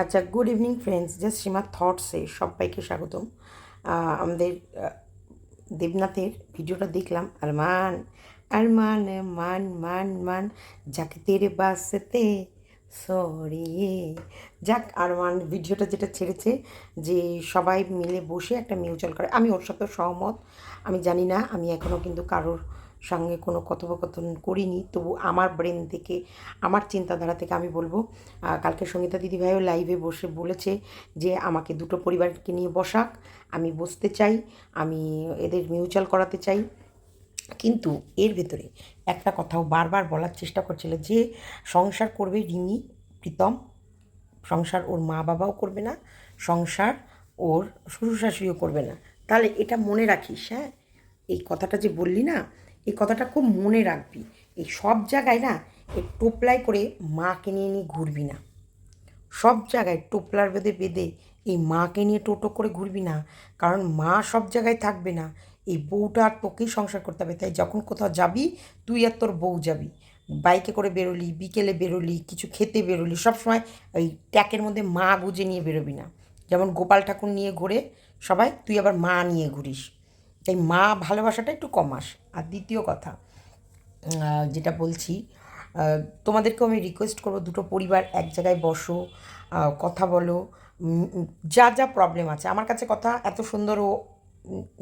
আচ্ছা good evening friends just Seema থটসে সবাইকে স্বাগতম। আমাদের দেবনাথের ভিডিওটা দেখলাম। আরমান আরমান, মান মান মান, যাকে তেরে বাসতে সরিয়ে। যাক, আরমান ভিডিওটা যেটা ছেড়েছে যে সবাই মিলে বসে একটা মিউচুয়াল করে। আমি ওর সাথে সহমত। আমি জানি না, আমি এখনও কিন্তু কারোর সঙ্গে কোনো কথোপকথন করিনি। তবু আমার ব্রেন থেকে, আমার চিন্তাধারা থেকে আমি বলব কালকে সঙ্গীতা দিদিভাইও লাইভে বসে বলেছে যে আমাকে দুটো পরিবারকে নিয়ে বসাক, আমি বসতে চাই, আমি এদের মিউচুয়াল করাতে চাই। কিন্তু এর ভেতরে একটা কথাও বারবার বলার চেষ্টা করছিল যে, সংসার করবে রিমি, প্রীতম, সংসার ওর মা বাবাও করবে না, সংসার ওর শ্বশুর শাশুড়িও করবে না। তাহলে এটা মনে রাখিস হ্যাঁ? এই কথাটা যে বললি না এই কথাটা খুব মনে রাখবি। এই সব জায়গায় না, এই টোপলাই করে মাকে নিয়ে নিয়ে ঘুরবি না। সব জায়গায় টোপলার বেঁধে বেঁধে এই মাকে নিয়ে টোটো করে ঘুরবি না, কারণ মা সব জায়গায় থাকবে না। এই বউটা আর তোকেই সংসার করতে হবে, তাই যখন কোথাও যাবি, তুই আর তোর বউ যাবি। বাইকে করে বেরোলি, বিকেলে বেরোলি, কিছু খেতে বেরোলি সবসময় ওই ট্যাকের মধ্যে মা গুজে নিয়ে বেরোবি না। যেমন গোপাল ঠাকুর নিয়ে ঘুরে, সবাই, তুই আবার মা নিয়ে ঘুরিস। তাই মা ভালোবাসাটা একটু কম কমাস আর দ্বিতীয় কথা যেটা বলছি তোমাদেরকেও আমি রিকোয়েস্ট করব দুটো পরিবার এক জায়গায় বসো কথা বলো যা যা প্রবলেম আছে। আমার কাছে কথা এত সুন্দর ও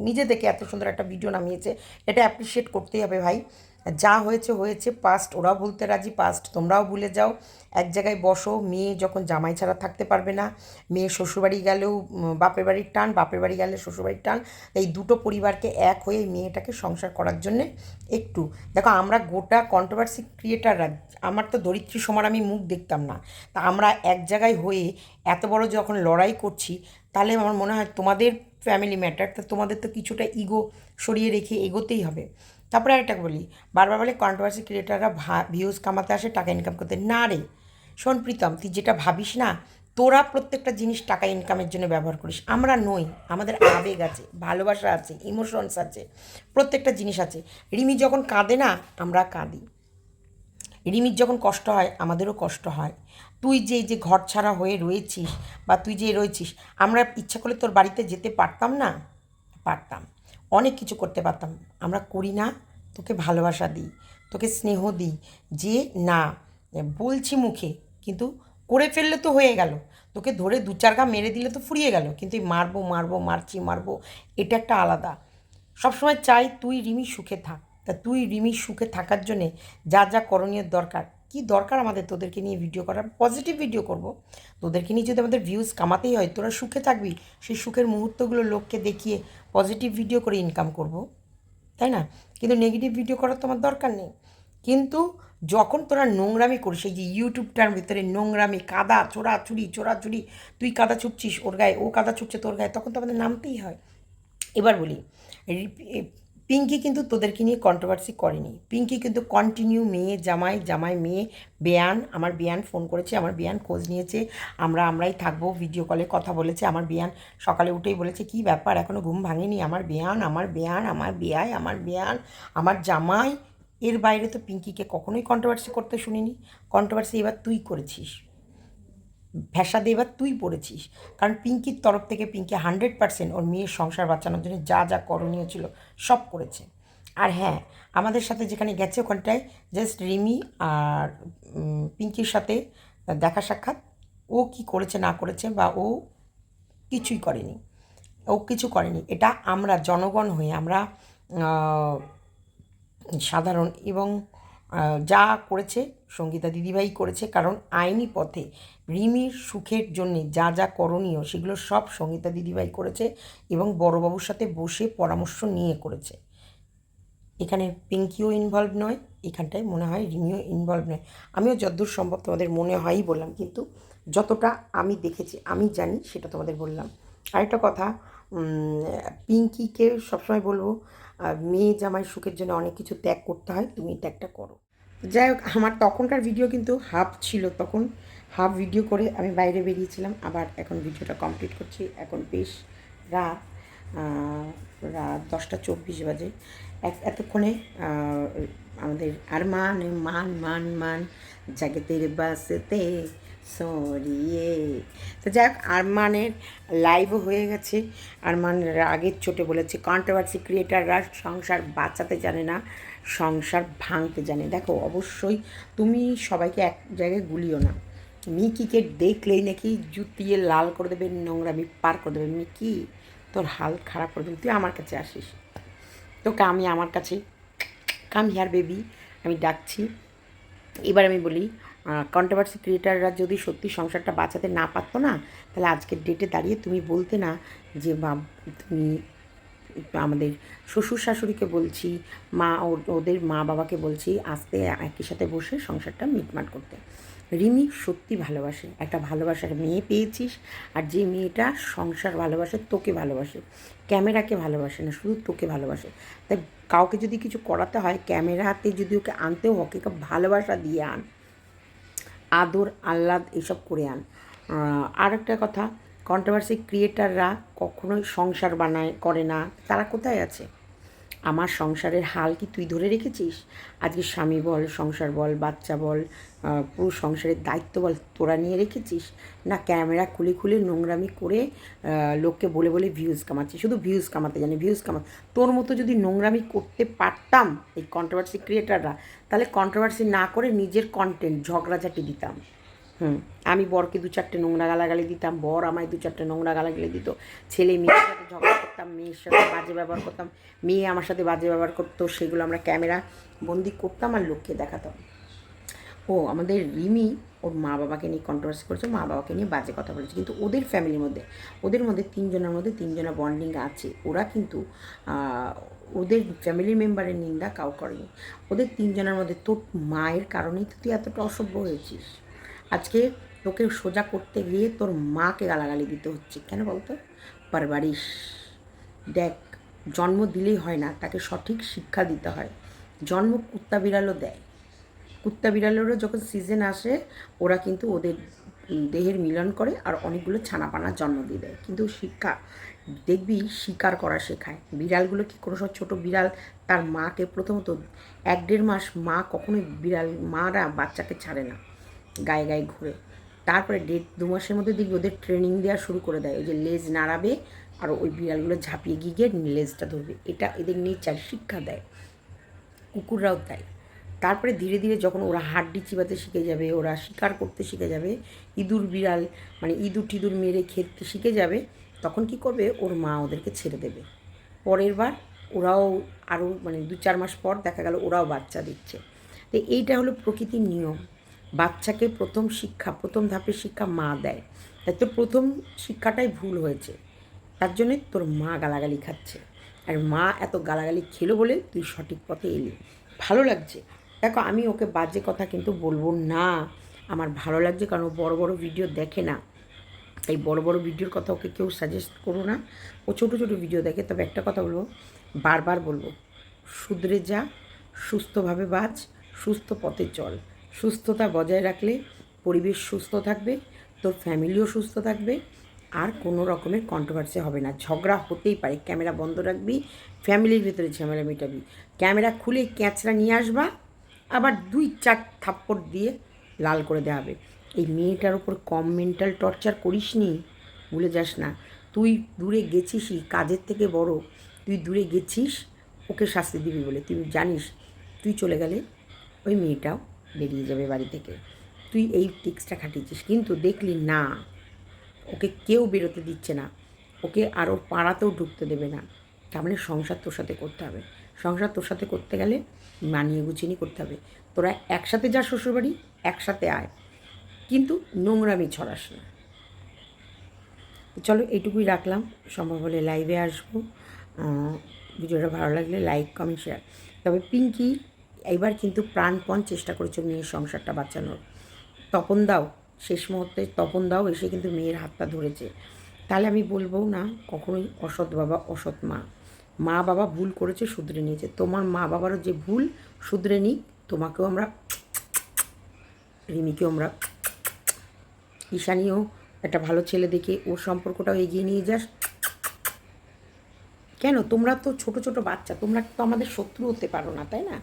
নিজে থেকে এত সুন্দর একটা ভিডিও নামিয়েছে, এটা অ্যাপ্রিসিয়েট করতেই হবে ভাই। যা হয়েছে হয়েছে পাস্ট ওরাও ভুলতে রাজি পাস্ট তোমরাও ভুলে যাও। এক জায়গায় বসো, মেয়ে যখন জামাই ছাড়া থাকতে পারবে না, মেয়ে শ্বশুরবাড়ি গেলেও বাপের বাড়ির টান, বাপের বাড়ি গেলে শ্বশুরবাড়ির টান। এই দুটো পরিবারকে এক হয়ে মেয়েটাকে সংসার করার জন্যে একটু। দেখো, আমরা গোটা কন্ট্রোভার্সি ক্রিয়েটাররা আমার তো ধরিত্রী সমার আমি মুখ দেখতাম না। তা আমরা এক জায়গায় হয়ে এত বড় যখন লড়াই করছি, তাহলে আমার মনে হয় তোমাদের ফ্যামিলি ম্যাটার তা তোমাদের তো কিছুটা ইগো সরিয়ে রেখে এগোতেই হবে। তারপরে আরেকটা বলি, বারবার বলে কন্ট্রোভার্সি ক্রিয়েটাররা ভিউজ কামাতে আসে, টাকা ইনকাম করতে। না রে, শোন প্রীতম, তুই যেটা ভাবিস না, তোরা প্রত্যেকটা জিনিস টাকা ইনকামের জন্য ব্যবহার করিস। আমরা নই, আমাদের আবেগ আছে, ভালোবাসা আছে ইমোশনস আছে, প্রত্যেকটা জিনিস আছে। রিমি যখন কাঁদে না, আমরা কাঁদি। রিমির যখন কষ্ট হয়, আমাদেরও কষ্ট হয়। তুই যে যে ঘর ছাড়া হয়ে রয়েছিস বা তুই যে রয়েছিস, আমরা ইচ্ছা করলে তোর বাড়িতে যেতে পারতাম না? পারতাম। অনেক কিছু করতে পারতাম। আমরা করি না, তোকে ভালোবাসা দিই, তোকে স্নেহ দিই যে না, বলছি মুখে, কিন্তু করে ফেললে তো হয়ে গেল। তোকে ধরে দু চার গা মেরে দিলে তো ফুরিয়ে গেল, কিন্তু এই মারবো মারবো, মারছি, মারবো, এটা একটা আলাদা। সবসময় চাই তুই রিমি সুখে থাক। তা তুই রিমি সুখে থাকার জন্যে যা যা করণীয় দরকার, কি দরকার আমাদের তোদেরকে নিয়ে ভিডিও করার? পজিটিভ ভিডিও করব। তোদেরকে নিয়ে যদি আমাদের ভিউজ কামাতেই হয়, তোরা সুখে থাকবি, সেই সুখের মুহূর্তগুলো লোককে দেখিয়ে পজিটিভ ভিডিও করে ইনকাম করব। তাই না? কিন্তু নেগেটিভ ভিডিও করার তোমার দরকার নেই। কিন্তু যখন তোরা নোংরামি করিস, এই যে ইউটিউবটার ভিতরে নোংরামি, কাদা চোরাচুরি চোরাচুরি তুই কাদা ছুটছিস ওর গায়ে, ও কাদা ছুটছে তোর গায়ে, তখন তো আমাদের নামতেই হয়। এবার বলি পিঙ্কি কিন্তু তোদেরকে নিয়ে কন্ট্রোভার্সি করেনি। পিঙ্কি কিন্তু কন্টিনিউ মেয়ে, জামাই জামাই মেয়ে, বেয়ান, আমার বেয়ান ফোন করেছে, আমার বেয়ান খোঁজ নিয়েছে, আমরা আমরাই থাকব ভিডিও কলে কথা বলেছে, আমার বেয়ান সকালে উঠেই বলেছে, কি ব্যাপার? এখনও ঘুম ভাঙেনি? আমার বেয়ান আমার বেয়ান, আমার বেয়াই, আমার বেয়ান, আমার জামাই? এর বাইরে তো পিঙ্কিকে কখনোই কন্ট্রোভার্সি করতে শুনিনি। কন্ট্রোভার্সি এবার তুই করেছিস। ভ্যাসাদে এবার তুই পড়েছিস। কারণ পিঙ্কির তরফ থেকে পিঙ্কি হান্ড্রেড পার্সেন্ট ওর মেয়ের সংসার বাঁচানোর জন্য যা যা করণীয় ছিল সব করেছে। আর হ্যাঁ আমাদের সাথে যেখানে গেছে ওখানটায় জাস্ট রিমি আর পিঙ্কির সাথে দেখা সাক্ষাৎ। ও কি করেছে না করেছে বা ও কিছুই করেনি। ও কিছু করেনি। এটা আমরা জনগণ হয়ে আমরা সাধারণ এবং যা করেছে, সঙ্গীতা দিদিভাই করেছে, কারণ আইনি পথে রিমির সুখের জন্যে যা যা করণীয় সেগুলো সব সঙ্গীতা দিদিভাই করেছে এবং বড়বাবুর সাথে বসে পরামর্শ নিয়ে করেছে। এখানে পিঙ্কিও ইনভলভ নয়, এখানটায় মনে হয় রিমিও ইনভলভ নয়। আমিও যতদূর সম্ভব তোমাদের মনে হয়ই বললাম, কিন্তু যতটা আমি দেখেছি, আমি জানি সেটা তোমাদের বললাম। আরেকটা কথা পিঙ্কিকে সবসময় বলব মেয়ে জামাই সুখের জন্য অনেক কিছু ত্যাগ করতে হয়, তুমি ত্যাগটা করো। যাই হোক আমার তখনকার ভিডিও কিন্তু হাফ ছিল। তখন হাফ ভিডিও করে আমি বাইরে বেরিয়েছিলাম। আবার এখন ভিডিওটা কমপ্লিট করছি। এখন বেশ রাত রাত দশটা চব্বিশ বাজে। এক, এতক্ষণে আমাদের আর মান মান মান মান, জাগে তেরে বাসতে সরিয়ে তো যাক আরমানের লাইভও হয়ে গেছে। আরমান আগের চোটে বলেছে কন্ট্রোভার্সি ক্রিয়েটাররা সংসার বাঁচাতে জানে না, সংসার ভাঙতে জানে। দেখো, অবশ্যই তুমি সবাইকে এক জায়গায় গুলিও না। মিকিকে দেখলেই নাকি জুতিয়ে লাল করে দেবে, নোংরামি পার করে দেবে। মিকি, তোর হাল খারাপ করে দেবে, তুই আমার কাছে আসিস। তোকে আমি আমার কাছে কাম হিয়ার বেবি আমি ডাকছি। এবার আমি বলি কন্ট্রোভার্সি ক্রিয়েটাররা যদি সত্যি সংসারটা বাঁচাতে না পারতো না, তাহলে আজকের ডেটে দাঁড়িয়ে তুমি বলতে না যে বা তুমি আমাদের শ্বশুর শাশুড়িকে বলছি, মা ওদের মা বাবাকে বলছি, আসতে একই সাথে বসে সংসারটা মিটমাট করতে। রিমি সত্যি ভালোবাসে, একটা ভালোবাসার মেয়ে পেয়েছিস, আর যে মেয়েটা সংসার ভালোবাসে, তোকে ভালোবাসে। ক্যামেরাকে ভালোবাসে না, শুধু তোকে ভালোবাসে। তাই কাউকে যদি কিছু করাতে হয়, ক্যামেরা হাতে যদি ওকে আনতেও হোক ভালোবাসা দিয়ে আন। আদর, আহ্লাদ এসব করে আন। আর একটা কথা কন্ট্রোভার্সি ক্রিয়েটাররা কখনোই সংসার বানায়, করে না। তারা কোথায় আছে? আমার সংসারের হাল কি তুই ধরে রেখেছিস? আজকে স্বামী বল, সংসার বল, বাচ্চা বল পুরো সংসারের দায়িত্ব বল তোরা নিয়ে রেখেছিস? না ক্যামেরা খুলে খুলে নোংরামি করে লোককে বলে বলে ভিউজ কামাচ্ছিস শুধু ভিউজ কামাতে জানি ভিউজ কামা তোর মতো যদি নোংরামি করতে পারতাম এই কন্ট্রোভার্সি ক্রিয়েটাররা তাহলে কন্ট্রোভার্সি না করে নিজের কন্টেন্ট ঝগড়াঝাটি দিতাম। হুম। আমি বরকে দু চারটে নোংরা গালাগালি দিতাম, বর আমায় দু চারটে নোংরা গালাগালি দিত। ছেলে মেয়ের সাথে ঝগড়া করতাম, মেয়ের সাথে বাজে ব্যবহার করতাম, মেয়ে আমার সাথে বাজে ব্যবহার করতো, সেগুলো আমরা ক্যামেরা বন্দি করতাম আর লোককে দেখাতাম। ও, আমাদের রিমি ওর মা বাবাকে নিয়ে কন্ট্রোভার্সি করেছে, মা বাবাকে নিয়ে বাজে কথা বলেছে। কিন্তু ওদের ফ্যামিলির মধ্যে, ওদের মধ্যে তিনজনের মধ্যে তিনজনের বন্ডিং আছে। ওরা কিন্তু ওদের ফ্যামিলি মেম্বারের নিন্দা কাউ করেনি। ওদের তিনজনের মধ্যে তোর মায়ের কারণেই তো তুই এতটা অসভ্য হয়েছিস। আজকে তোকে সোজা করতে গিয়ে তোর মাকে গালাগালি দিতে হচ্ছে। কেন বলতো? পারবারিশ। দেখ, জন্ম দিলেই হয় না, তাকে সঠিক শিক্ষা দিতে হয়। জন্ম কুত্তা বিড়ালও দেয়। কুত্তা বিড়ালেরও যখন সিজন আসে, ওরা কিন্তু ওদের দেহের মিলন করে আর অনেকগুলো ছানাপানা জন্ম দিয়ে দেয়। কিন্তু শিক্ষা, দেখবি শিকার করা শেখায়। বিড়ালগুলো কি কোনো সব ছোটো বিড়াল, তার মাকে প্রথমত এক দেড় মাস মা কখনোই বিড়াল, মারা বাচ্চাকে ছাড়ে না। গায়ে গায়ে ঘুরে। তারপরে দেড়, দু মাসের মধ্যে দেখবি ওদের ট্রেনিং দেওয়া শুরু করে দেয়। ওই যে লেজ নাড়াবে আর ওই বিড়ালগুলো ঝাঁপিয়ে গিয়ে গিয়ে লেজটা ধরবে। এটা এদের নেচার শিক্ষা দেয়। কুকুররাও তাই। তারপরে ধীরে ধীরে যখন ওরা হাড্ডি চিবাতে শিখে যাবে, ওরা শিকার করতে শিখে যাবে, ইঁদুর বিড়াল মানে ইঁদুর টিঁদুর মেরে খেতে শিখে যাবে, তখন কি করবে? ওর মা ওদেরকে ছেড়ে দেবে। পরের বার ওরাও আরও মানে দু চার মাস পর দেখা গেল ওরাও বাচ্চা দিচ্ছে। তো এইটা হলো প্রকৃতির নিয়ম। বাচ্চাকে প্রথম শিক্ষা, প্রথম ধাপের শিক্ষা মা দেয়। তাই তোর প্রথম শিক্ষাটাই ভুল হয়েছে। তার জন্যে তোর মা গালাগালি খাচ্ছে। আর মা এত গালাগালি খেলো বলে তুই সঠিক পথে এলি। ভালো লাগছে। দেখো, আমি ওকে বাজে কথা কিন্তু বলব না। আমার ভালো লাগছে কারণ ও বড় বড় ভিডিও দেখে না। এই বড় বড় ভিডিওর কথা ওকে কেউ সাজেস্ট করো না। ও ছোটো ছোটো ভিডিও দেখে। তবে একটা কথা বলব, বারবার বলব, শুধরে যা, সুস্থভাবে বাঁচ, সুস্থ পথে চল। সুস্থতা বজায় রাখলে পরিবেশ সুস্থ থাকবে, তোর ফ্যামিলিও সুস্থ থাকবে, আর কোনো রকমের কন্ট্রোভার্সি হবে না। ঝগড়া হতেই পারে ক্যামেরা বন্ধ রাখবি ফ্যামিলির ভেতরে ঝামেলা মেটাবি। ক্যামেরা খুলে ক্যাঁচড়া নিয়ে আসবা, আবার দুই চার থাপ্পড় দিয়ে লাল করে দেওয়া হবে। এই মেয়েটার ওপর কম মেন্টাল টর্চার করিস নি ভুলে যাস না। তুই দূরে গেছিসই, কাজের থেকে বড়। তুই দূরে গেছিস, ওকে শাস্তি দিবি বলে। তুই জানিস, তুই চলে গেলে ওই মেয়েটাও বেরিয়ে যাবে বাড়ি থেকে। তুই এই টিক্সটা খাটিয়েছিস, কিন্তু দেখলি না, ওকে কেউ বেরোতে দিচ্ছে না, ওকে আর ওর পাড়াতেও ঢুকতে দেবে না। তার মানে সংসার তোর সাথে করতে হবে। সংসার তোর সাথে করতে গেলে মানিয়ে গুছিয়ে করতে হবে। তোরা একসাথে যা শ্বশুরবাড়ি, একসাথে আয়। কিন্তু নোংরামি ছড়াস না। চলো এইটুকুই রাখলাম। সম্ভব হলে লাইভে আসব। ভিডিওটা ভালো লাগলে লাইক কমেন্ট শেয়ার তবে পিঙ্কি এইবার কিন্তু প্রাণপণ চেষ্টা করেছে মেয়ের সংসারটা বাঁচানোর। তপন দাও, শেষ মুহূর্তে তপন দাও এসে কিন্তু মেয়ের হাতটা ধরেছে। তাহলে আমি বলব না, কখনোই অসৎ বাবা অসৎ মা। মা বাবা ভুল করেছে, শুধরে নিয়েছে। তোমার মা বাবারও যে ভুল, শুধরে নিক। তোমাকেও আমরা রিমিকেও আমরা ঈশানীও একটা ভালো ছেলে দেখে ওর সম্পর্কটাও এগিয়ে নিয়ে যাস। কেন? তোমরা তো ছোট ছোট বাচ্চা, তোমরা তো আমাদের শত্রু হতে পারো না, তাই না?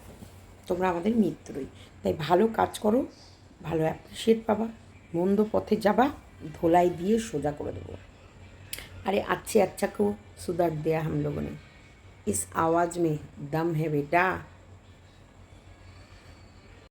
তোমরা আমাদের মিত্রই তাই ভালো কাজ করো ভালো অ্যাপ্রিসিয়েট পাবা মন্দ পথে যাবা ধোলাই দিয়ে সোজা করে দেবো अरे अच्छे अच्छा को सुधर दिया हम लोगों ने इस आवाज़ में दम है बेटा